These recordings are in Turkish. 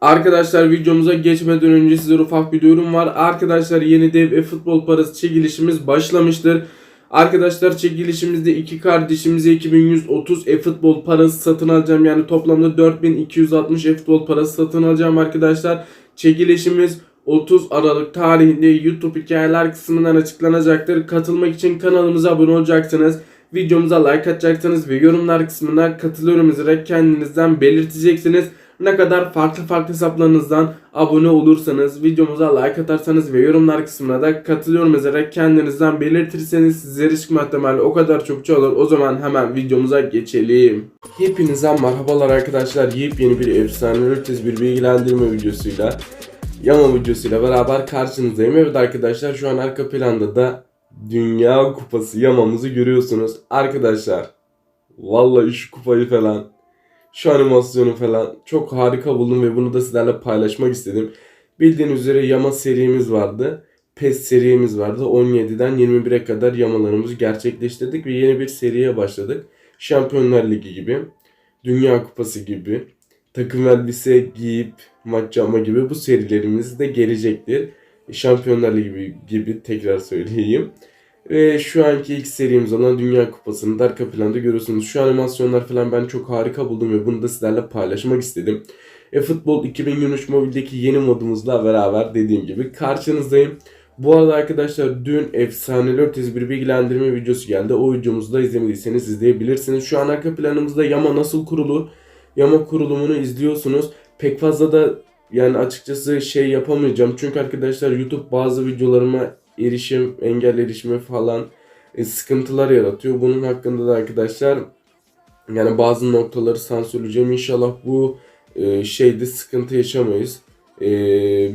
Arkadaşlar videomuza geçmeden önce size ufak bir duyurum var. Arkadaşlar yeni dev e futbol parası çekilişimiz başlamıştır. Arkadaşlar çekilişimizde iki kardeşimize 2130 e futbol parası satın alacağım. Yani toplamda 4260 e futbol parası satın alacağım arkadaşlar. Çekilişimiz 30 Aralık tarihinde YouTube hikayeler kısmından açıklanacaktır. Katılmak için kanalımıza abone olacaksınız. Videomuza like atacaksınız ve yorumlar kısmına katılıyorum yazarak kendinizden belirteceksiniz. Ne kadar farklı farklı hesaplarınızdan abone olursanız, videomuza like atarsanız ve yorumlar kısmına da katılıyorum yazarak kendinizden belirtirseniz sizlere çıkma ihtimali o kadar çokça olur. O zaman hemen videomuza geçelim. Hepinize merhabalar arkadaşlar. Yepyeni bir efsane ötesi bir bilgilendirme videosuyla Yama videosuyla beraber karşınızdayım. Evet arkadaşlar şu an arka planda da Dünya Kupası Yamamızı görüyorsunuz. Arkadaşlar vallahi şu kupayı falan şu animasyonu falan çok harika buldum ve bunu da sizlerle paylaşmak istedim. Bildiğiniz üzere Yama serimiz vardı. PES serimiz vardı. 17'den 21'e kadar yamalarımızı gerçekleştirdik ve yeni bir seriye başladık. Şampiyonlar Ligi gibi, Dünya Kupası gibi, takım elbise giyip maç yapma gibi bu serilerimiz de gelecektir. Şampiyonlar Ligi gibi, gibi tekrar söyleyeyim. Ve şu anki ilk serimiz olan Dünya Kupası'nı da arka planda görüyorsunuz. Şu animasyonlar falan ben çok harika buldum ve bunu da sizlerle paylaşmak istedim. E Futbol 2023 Mobile'deki yeni modumuzla beraber dediğim gibi karşınızdayım. Bu arada arkadaşlar dün efsaneli ötesi bir bilgilendirme videosu geldi. O videomuzu da izlemediyseniz izleyebilirsiniz. Şu an arka planımızda Yama nasıl kurulur? Yama kurulumunu izliyorsunuz. Pek fazla da yani açıkçası şey yapamayacağım. Çünkü arkadaşlar YouTube bazı videolarıma erişim, engel erişimi falan e, sıkıntılar yaratıyor. Bunun hakkında da arkadaşlar yani bazı noktaları sansürleyeceğim. İnşallah bu e, şeyde sıkıntı yaşamayız. E,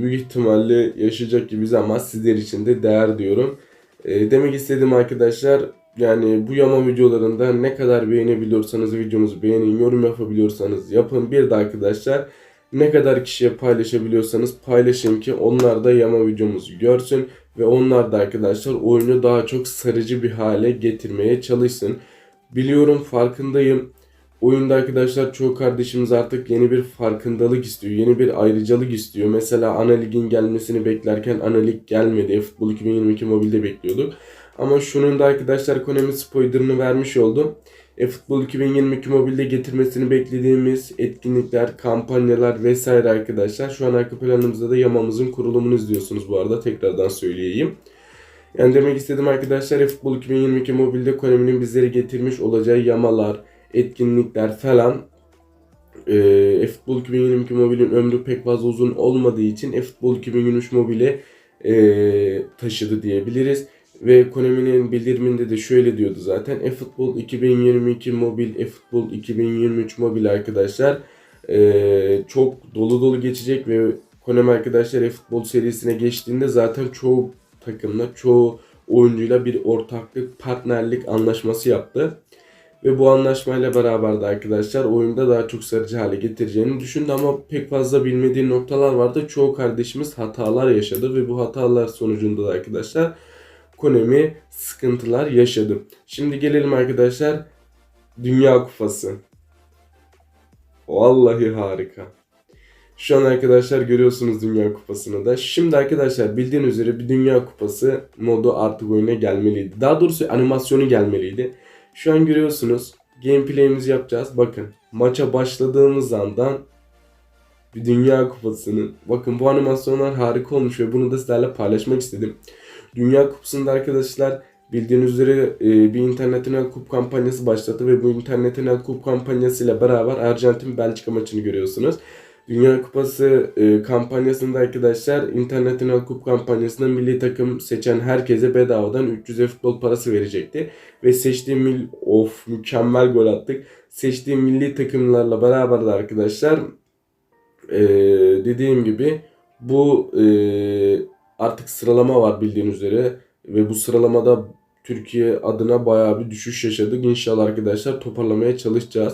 büyük ihtimalle yaşayacak gibiyiz ama sizler için de değer diyorum. E, demek istediğim arkadaşlar yani bu yama videolarında ne kadar beğenebiliyorsanız videomuzu beğenin, yorum yapabiliyorsanız yapın. Bir de arkadaşlar ne kadar kişiye paylaşabiliyorsanız paylaşın ki onlar da yama videomuzu görsün ve onlar da arkadaşlar oyunu daha çok sarıcı bir hale getirmeye çalışsın. Biliyorum farkındayım. Oyunda arkadaşlar çoğu kardeşimiz artık yeni bir farkındalık istiyor. Yeni bir ayrıcalık istiyor. Mesela ana ligin gelmesini beklerken ana lig gelmedi. Futbol 2022 mobilde bekliyorduk. Ama şunun da arkadaşlar Konami spoilerını vermiş oldu. E, Futbol 2022 mobilde getirmesini beklediğimiz etkinlikler, kampanyalar vesaire arkadaşlar. Şu an arka planımızda da Yamamızın kurulumunu izliyorsunuz bu arada tekrardan söyleyeyim. Yani demek istedim arkadaşlar e, Futbol 2022 mobilde Konami'nin bizlere getirmiş olacağı yamalar, etkinlikler falan e, e-futbol 2022 mobilin ömrü pek fazla uzun olmadığı için e-futbol 2023 mobile e, taşıdı diyebiliriz. Ve Konami'nin bildiriminde de şöyle diyordu zaten. eFootball 2022 mobil, eFootball 2023 mobil arkadaşlar e, çok dolu dolu geçecek ve Konami arkadaşlar eFootball serisine geçtiğinde zaten çoğu takımla, çoğu oyuncuyla bir ortaklık, partnerlik anlaşması yaptı. Ve bu anlaşmayla beraber de arkadaşlar oyunda daha çok sarıcı hale getireceğini düşündü ama pek fazla bilmediği noktalar vardı. Çoğu kardeşimiz hatalar yaşadı ve bu hatalar sonucunda da arkadaşlar Konami sıkıntılar yaşadı. Şimdi gelelim arkadaşlar Dünya Kupası. Vallahi harika. Şu an arkadaşlar görüyorsunuz Dünya Kupası'nı da. Şimdi arkadaşlar bildiğiniz üzere bir Dünya Kupası modu artık oyuna gelmeliydi. Daha doğrusu animasyonu gelmeliydi. Şu an görüyorsunuz gameplay'imizi yapacağız. Bakın maça başladığımız andan bir Dünya Kupası'nın bakın bu animasyonlar harika olmuş ve bunu da sizlerle paylaşmak istedim. Dünya Kupası'nda arkadaşlar bildiğiniz üzere e, bir international kup kampanyası başladı ve bu international kup kampanyasıyla beraber Arjantin Belçika maçını görüyorsunuz. Dünya Kupası e, kampanyasında arkadaşlar international kup kampanyasında milli takım seçen herkese bedavadan 300 futbol parası verecekti. Ve seçtiğim mil of mükemmel gol attık. Seçtiğim milli takımlarla beraber de arkadaşlar e, dediğim gibi bu e, artık sıralama var bildiğiniz üzere ve bu sıralamada Türkiye adına bayağı bir düşüş yaşadık. İnşallah arkadaşlar toparlamaya çalışacağız.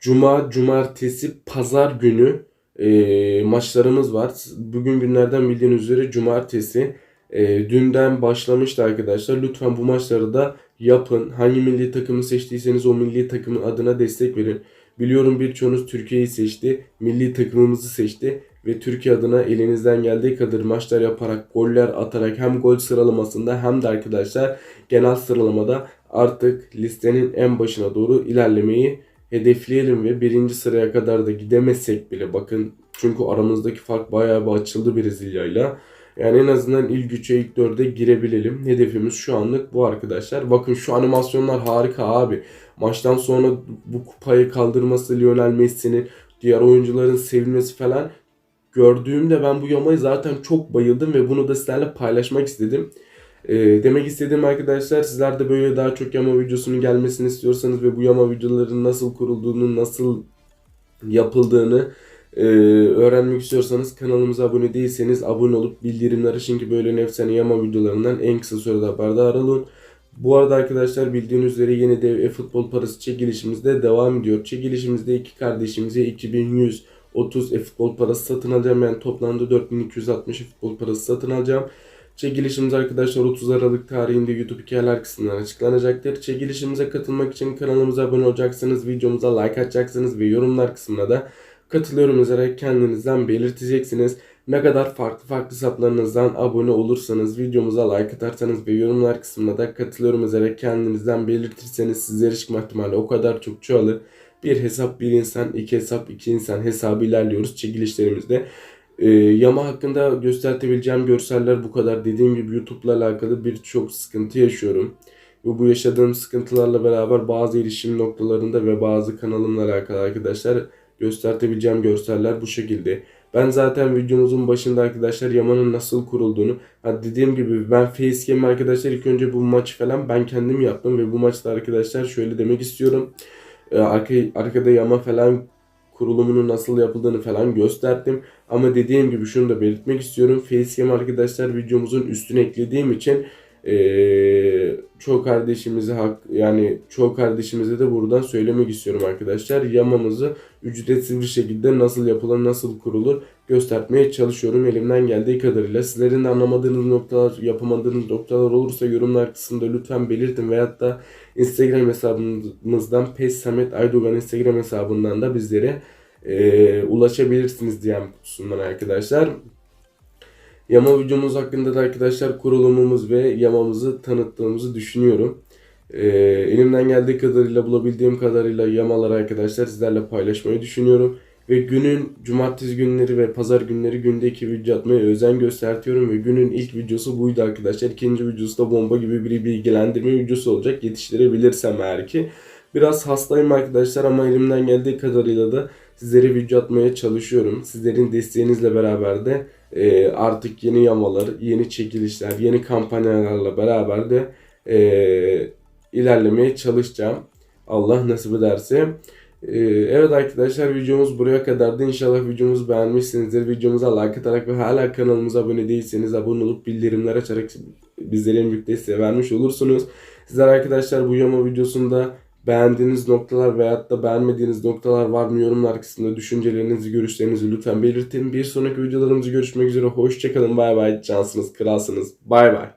Cuma, cumartesi, pazar günü e, maçlarımız var. Bugün günlerden bildiğiniz üzere cumartesi. E, dünden başlamıştı arkadaşlar. Lütfen bu maçları da yapın. Hangi milli takımı seçtiyseniz o milli takımın adına destek verin. Biliyorum birçoğunuz Türkiye'yi seçti. Milli takımımızı seçti. Ve Türkiye adına elinizden geldiği kadar maçlar yaparak, goller atarak hem gol sıralamasında hem de arkadaşlar genel sıralamada artık listenin en başına doğru ilerlemeyi hedefleyelim ve birinci sıraya kadar da gidemezsek bile bakın çünkü aramızdaki fark bayağı bir açıldı Brezilya'yla. Yani en azından ilk 3'e ilk 4'e girebilelim. Hedefimiz şu anlık bu arkadaşlar. Bakın şu animasyonlar harika abi. Maçtan sonra bu kupayı kaldırması Lionel Messi'nin diğer oyuncuların sevilmesi falan gördüğümde ben bu yamayı zaten çok bayıldım ve bunu da sizlerle paylaşmak istedim. Ee, demek istediğim arkadaşlar sizler de böyle daha çok yama videosunun gelmesini istiyorsanız ve bu yama videoların nasıl kurulduğunu, nasıl yapıldığını e, öğrenmek istiyorsanız kanalımıza abone değilseniz abone olup bildirimleri açın ki böyle efsane yama videolarından en kısa sürede haberdar olun. Bu arada arkadaşlar bildiğiniz üzere yeni dev e-futbol parası çekilişimizde devam ediyor. Çekilişimizde iki kardeşimize 2130 e-futbol parası satın alacağım. Yani toplamda 4260 e-futbol parası satın alacağım. Çekilişimiz arkadaşlar 30 Aralık tarihinde YouTube hikayeler kısmından açıklanacaktır. Çekilişimize katılmak için kanalımıza abone olacaksınız, videomuza like atacaksınız ve yorumlar kısmına da katılıyorum yazarak kendinizden belirteceksiniz. Ne kadar farklı farklı hesaplarınızdan abone olursanız, videomuza like atarsanız ve yorumlar kısmına da katılıyorum yazarak kendinizden belirtirseniz sizlere çıkma ihtimali o kadar çok çoğalır. Bir hesap bir insan, iki hesap iki insan hesabı ilerliyoruz çekilişlerimizde. Ee, Yama hakkında göstertebileceğim görseller bu kadar. Dediğim gibi YouTube'la alakalı birçok sıkıntı yaşıyorum. Ve bu yaşadığım sıkıntılarla beraber bazı erişim noktalarında ve bazı kanalımla alakalı arkadaşlar göstertebileceğim görseller bu şekilde. Ben zaten videomuzun başında arkadaşlar Yaman'ın nasıl kurulduğunu ha dediğim gibi ben facecam arkadaşlar ilk önce bu maç falan ben kendim yaptım ve bu maçta arkadaşlar şöyle demek istiyorum. Ee, arka, arkada Yama falan kurulumunun nasıl yapıldığını falan gösterdim. Ama dediğim gibi şunu da belirtmek istiyorum. Facecam arkadaşlar videomuzun üstüne eklediğim için ee, çoğu kardeşimize hak yani çoğu kardeşimize de buradan söylemek istiyorum arkadaşlar. Yamamızı ücretsiz bir şekilde nasıl yapılır, nasıl kurulur göstermeye çalışıyorum elimden geldiği kadarıyla. Sizlerin de anlamadığınız noktalar, yapamadığınız noktalar olursa yorumlar kısmında lütfen belirtin veyahut da Instagram hesabımızdan Pes Samet Aydogan Instagram hesabından da bizlere e, ulaşabilirsiniz diyen kutusundan arkadaşlar. Yama videomuz hakkında da arkadaşlar kurulumumuz ve yamamızı tanıttığımızı düşünüyorum. Ee, elimden geldiği kadarıyla bulabildiğim kadarıyla yamaları arkadaşlar sizlerle paylaşmayı düşünüyorum. Ve günün cumartesi günleri ve pazar günleri günde iki video atmaya özen göstertiyorum. Ve günün ilk videosu buydu arkadaşlar. İkinci videosu da bomba gibi bir bilgilendirme videosu olacak. Yetiştirebilirsem eğer ki. Biraz hastayım arkadaşlar ama elimden geldiği kadarıyla da sizlere video atmaya çalışıyorum. Sizlerin desteğinizle beraber de e, artık yeni yamalar, yeni çekilişler, yeni kampanyalarla beraber de e, ilerlemeye çalışacağım. Allah nasip ederse. E, evet arkadaşlar videomuz buraya kadardı. İnşallah videomuzu beğenmişsinizdir. Videomuza like atarak ve hala kanalımıza abone değilseniz abone olup bildirimler açarak bizlere en büyük vermiş olursunuz. Sizler arkadaşlar bu yama videosunda beğendiğiniz noktalar veyahut da beğenmediğiniz noktalar var mı yorumlar kısmında düşüncelerinizi, görüşlerinizi lütfen belirtin. Bir sonraki videolarımızı görüşmek üzere. Hoşçakalın. Bay bay. Cansınız, kralsınız. Bay bay.